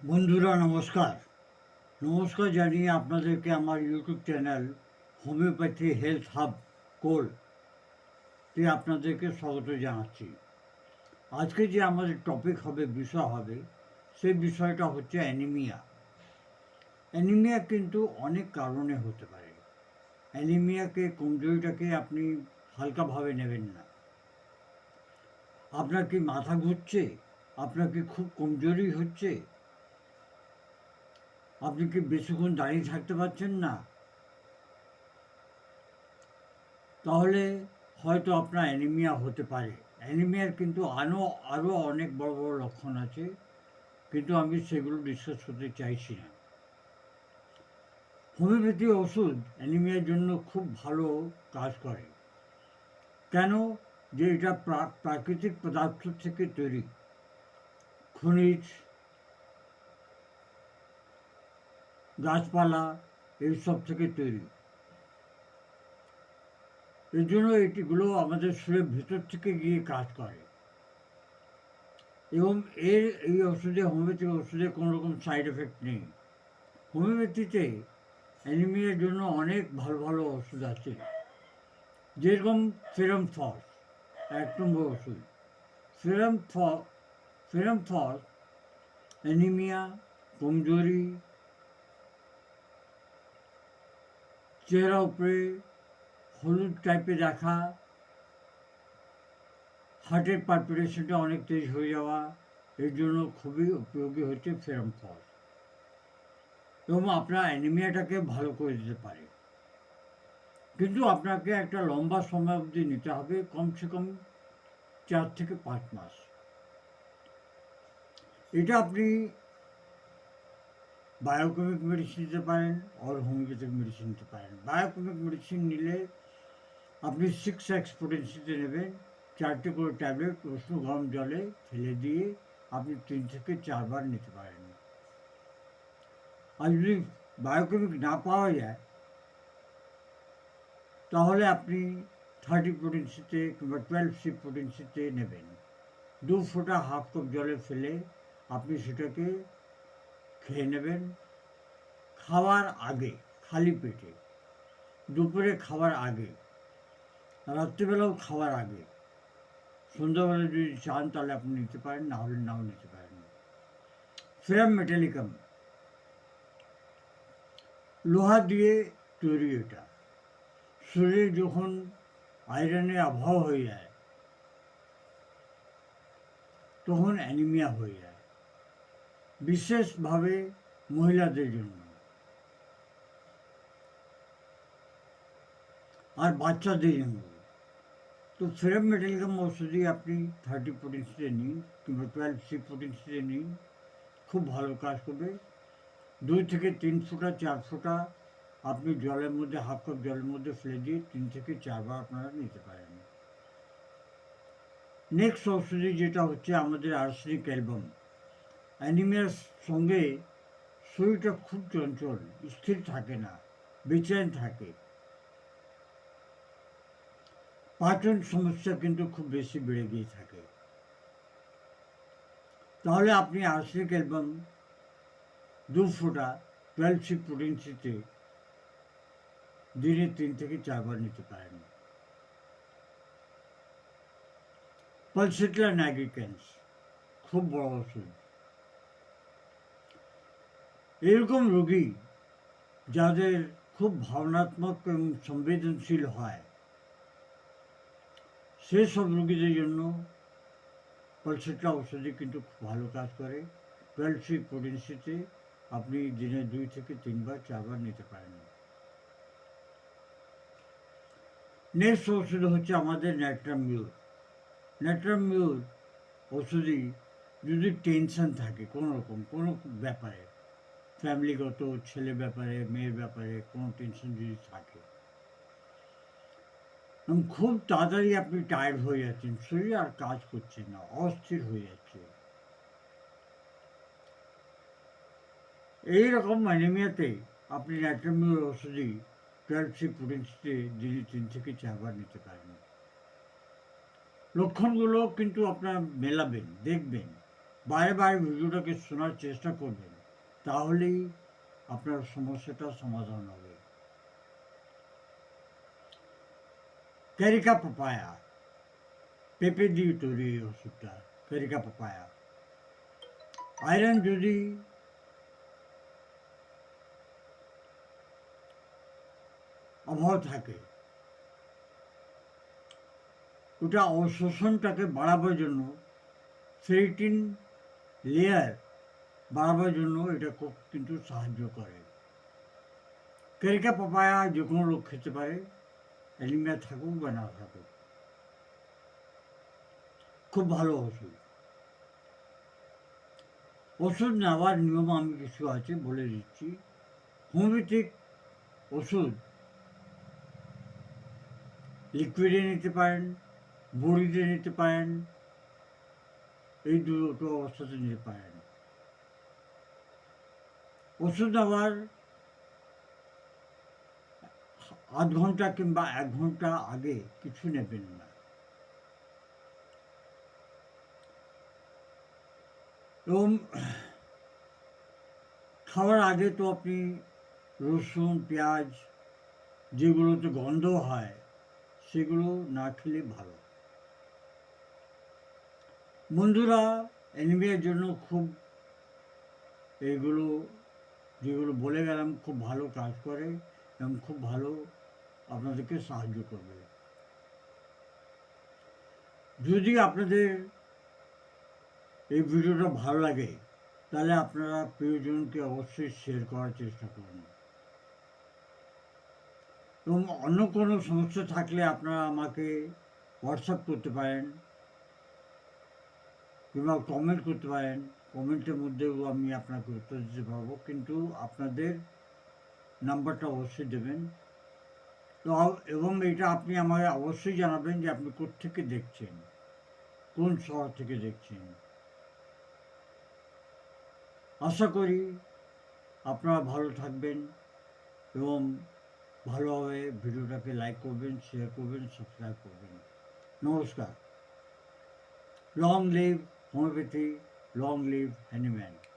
বন্ধুরা, নমস্কার। নমস্কার জানিয়ে আপনাদেরকে আমার YouTube channel homeopathy health hub কোল তে আপনাদেরকে স্বাগত জানাচ্ছি। আজকে যে আমাদের টপিক হবে, বিষয় হবে, সেই বিষয়টা হচ্ছে অ্যানিমিয়া অ্যানিমিয়া কিন্তু অনেক কারণে হতে পারে। অ্যানিমিয়াকে কমজোরিটাকে আপনি হালকাভাবে নেবেন না। আপনার কি মাথা ঘুরছে? আপনার কি খুব কমজোরি হচ্ছে? আপনি কি বেশিক্ষণ দাঁড়িয়ে থাকতে পারছেন না? তাহলে হয়তো আপনার অ্যানিমিয়া হতে পারে। অ্যানিমিয়ার কিন্তু আরও আরও অনেক বড় বড় লক্ষণ আছে, কিন্তু আমি সেগুলো ডিসকাস করতে চাইছি না। হোমিওপ্যাথি ওষুধ অ্যানিমিয়ার জন্য খুব ভালো কাজ করে। কেন? যে এটা প্রা- প্রাকৃতিক পদার্থ থেকে তৈরি। খনিজ গাছপালা এইসব থেকে তৈরি। এর জন্য এটিগুলো আমাদের শরীরের ভেতর থেকে গিয়ে কাজ করে। এবং এর এই ওষুধে হোমিওপ্যাথি ওষুধে কোনো রকম সাইড এফেক্ট নেই। হোমিওপ্যাথিতে অ্যানিমিয়ার জন্য অনেক ভালো ভালো ওষুধ আছে। যেরকম ফেরাম ফস এক নম্বর ওষুধ ফেরাম ফ ফেরাম ফস অ্যানিমিয়া, কমজোরি চেহারা উপরে হলুদ টাইপের দেখা হার্টের পালপিটেশনটা অনেক তেজ হয়ে যাওয়া, এর জন্য খুবই উপযোগী হচ্ছে ফেরাম ফল এবং আপনার অ্যানিমিয়াটাকে ভালো করে দিতে পারে। কিন্তু আপনাকে একটা লম্বা সময় অবধি নিতে হবে, কমসে কম চার থেকে পাঁচ মাস। এটা আপনি বায়োকেমিক মেডিসিন নিতে পারেন আর হোমিওপ্যাথিক মেডিসিন নিতে পারেন বায়োকেমিক মেডিসিন নিলে আপনি সিক্স এক্স পোটেন্সিতে নেবেন চারটে করে ট্যাবলেট উষ্ণ গরম জলে ফেলে দিয়ে আপনি তিন থেকে চারবার নিতে পারেন আর যদি বায়োকেমিক না পাওয়া যায় তাহলে আপনি থার্টি পোটেন্সিতে কিংবা টুয়েলভ সি পোটেন্সিতে নেবেন দু ফোঁটা হাফ কাপ জলে ফেলে আপনি সেটাকে খেয়ে নেবেন। খাওয়ার আগে, খালি পেটে, দুপুরে খাওয়ার আগে, রাত্রিবেলাও খাওয়ার আগে, সন্ধ্যাবেলা যদি চান তাহলে আপনি নিতে পারেন, না হলে নাও নিতে পারেন। Ferrum metallicum. লোহা দিয়ে তৈরি এটা। শরীরে যখন আয়রনের অভাব হয়ে যায়, তখন অ্যানিমিয়া হয়ে যায়। বিশেষভাবে মহিলাদের জন্য। আর বাচ্চাদের জন্য। তো ফেরাম মেটালিকাম ওষুধই আপনি থার্টি পোটেন্সিতে নিন কিংবা টুয়েলভ সি পোটেন্সিতে নিন, খুব ভালো কাজ করবে। দুই থেকে তিন ফোঁটা, চার ফোঁটা আপনি জলের মধ্যে হাফ কাপ জলের মধ্যে ফেলে দিয়ে তিন থেকে চারবার আপনারা নিতে পারেন। নেক্সট ওষুধি যেটা হচ্ছে আমাদের আর্সেনিক অ্যালবাম অ্যানিমিয়ার সঙ্গে শরীরটা খুব চঞ্চল, স্থির থাকে না বেচেন থাকে। পাচন সমস্যা কিন্তু খুব বেশি বেড়ে গিয়ে থাকে। তাহলে আপনি আর্সেনিক অ্যালবাম দু ফোঁটা টুয়েলভ সি পোটেন্সিতে দিনে তিন থেকে চারবার নিতে পারেন। পালসিটলা ন্যাগিক্যান্স খুব বড় ওষুধ। এরকম রোগী যাদের খুব ভাবনাত্মক এবং সংবেদনশীল হয় সেসব রোগীদের জন্য পালসিটলা ওষুধই কিন্তু খুব ভালো কাজ করে। টুয়েলভ সি আপনি দিনে দুই থেকে তিনবার, চারবার নিতে পারেন। নেক্সট ওষুধ হচ্ছে আমাদের ন্যাট্রামিউর ন্যাট্রামিউর ওষুধই যদি টেনশন থাকে কোনো রকম, কোনো ব্যাপারে ফ্যামিলিগত ছেলে ব্যাপারে, মেয়ের ব্যাপারে কোনো টেনশন যদি থাকে। এবং খুব তাড়াতাড়ি আপনি টায়ার্ড হয়ে যাচ্ছেন, শরীর আর কাজ করছে না, অস্থির হয়ে যাচ্ছে। এইরকম অ্যানিমিয়াতে আপনি ন্যাট্রামিউর ওষুধই টুয়েলভ সি দিনে তিন থেকে চারবার নিতে পারেন। লক্ষণগুলো কিন্তু আপনার মেলাবেন, দেখবেন। বারে বারে ভিডিওটাকে শোনার চেষ্টা করবেন। তাহলেই আপনার সমস্যাটা সমাধান হবে। ক্যারিকা পাপায়া পেঁপে দিয়ে তৈরি এই ওষুধটা ক্যারিকা পাপায়া আয়রন যদি অভাব থাকে, ওটা অশোষণটাকে বাড়াবার জন্য ফেরিটিন লেয়ার বাড়াবার জন্য এটা খুব কিন্তু সাহায্য করে। কেরিকা পাপায়া যে কোনো লোক খেতে পারে, অ্যানিমিয়া থাকুক বা না থাকুক। খুব ভালো ওষুধ। ওষুধ নেওয়ার নিয়ম আমি কিছু আছে বলে দিচ্ছি। হোমিওপ্যাথিক ওষুধ লিকুইডে নিতে পারেন, বড়িতে নিতে পারেন, এই দুটো অবস্থাতে নিতে পারেন। ওষুধ নেওয়ার আধ ঘণ্টা কিংবা এক ঘণ্টা আগে কিছু নেবেন না। এবং খাওয়ার আগে তো আপনি রসুন, পেঁয়াজ যেগুলোতে গন্ধ হয়, সেগুলো না খেলে ভালো। বন্ধুরা অ্যানিমিয়ার জন্য খুব এইগুলো যেগুলো বলে গেলাম খুব ভালো কাজ করে এবং খুব ভালো আপনাদেরকে সাহায্য করবে। যদি আপনাদের এই ভিডিওটা ভালো লাগে, তাহলে আপনারা প্রিয়জনকে অবশ্যই শেয়ার করার চেষ্টা করুন। এবং অন্য কোনো সমস্যা থাকলে আপনারা আমাকে হোয়াটসঅ্যাপ করতে পারেন, কিংবা কমেন্ট করতে পারেন। কমেন্টের মধ্যেও আমি আপনাকে উত্তর দিতে পারব, কিন্তু আপনাদের নাম্বারটা অবশ্যই দেবেন। তো এবং এটা আপনি আমাকে অবশ্যই জানাবেন যে আপনি কোত্থেকে দেখছেন, কোন শহর থেকে দেখছেন। আশা করি আপনারা ভালো থাকবেন এবং ভালোভাবে ভিডিওটাকে লাইক করবেন শেয়ার করবেন সাবস্ক্রাইব করবেন। নমস্কার। Long live homeopathy long live Hahnemann